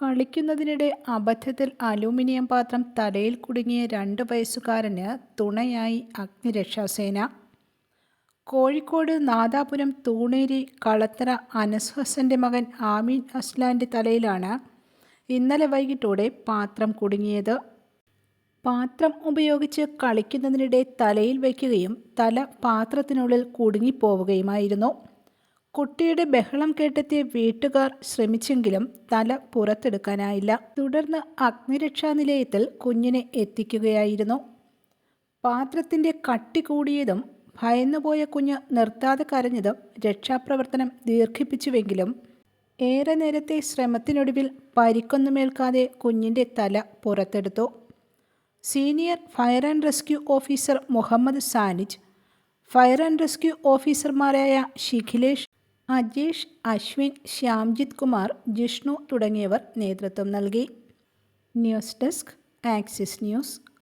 കളിക്കുന്നതിനിടെ അബദ്ധത്തിൽ അലൂമിനിയം പാത്രം തലയിൽ കുടുങ്ങിയ രണ്ട് വയസ്സുകാരന് തുണയായി അഗ്നിരക്ഷാസേന. കോഴിക്കോട് നാദാപുരം തൂണേരി കളത്തറ അനസ് ഹസന്റെ മകൻ ആമീൻ അസ്ലാന്റെ തലയിലാണ് ഇന്നലെ വൈകിട്ടോടെ പാത്രം കുടുങ്ങിയത്. പാത്രം ഉപയോഗിച്ച് കളിക്കുന്നതിനിടെ തലയിൽ വയ്ക്കുകയും തല പാത്രത്തിനുള്ളിൽ കുടുങ്ങിപ്പോവുകയുമായിരുന്നു. കുട്ടിയുടെ ബഹളം കേട്ടെത്തിയ വീട്ടുകാർ ശ്രമിച്ചെങ്കിലും തല പുറത്തെടുക്കാനായില്ല. തുടർന്ന് അഗ്നിരക്ഷാ നിലയത്തിൽ കുഞ്ഞിനെ എത്തിക്കുകയായിരുന്നു. പാത്രത്തിന്റെ കട്ടി കൂടിയതും ഭയന്നുപോയ കുഞ്ഞ് നിർത്താതെ കരഞ്ഞതും രക്ഷാപ്രവർത്തനം ദീർഘിപ്പിച്ചുവെങ്കിലും ഏറെ നേരത്തെ ശ്രമത്തിനൊടുവിൽ പരിക്കൊന്നുമേൽക്കാതെ കുഞ്ഞിന്റെ തല പുറത്തെടുത്തു. Senior fire and rescue officer Muhammad Sanij fire and rescue ഓഫീസർമാരായ ശിഖിലേഷ് അജേഷ് അശ്വിൻ ശ്യാംജിത് കുമാർ ജിഷ്ണു തുടങ്ങിയവർ നേതൃത്വം നൽകി. News desk Axis News.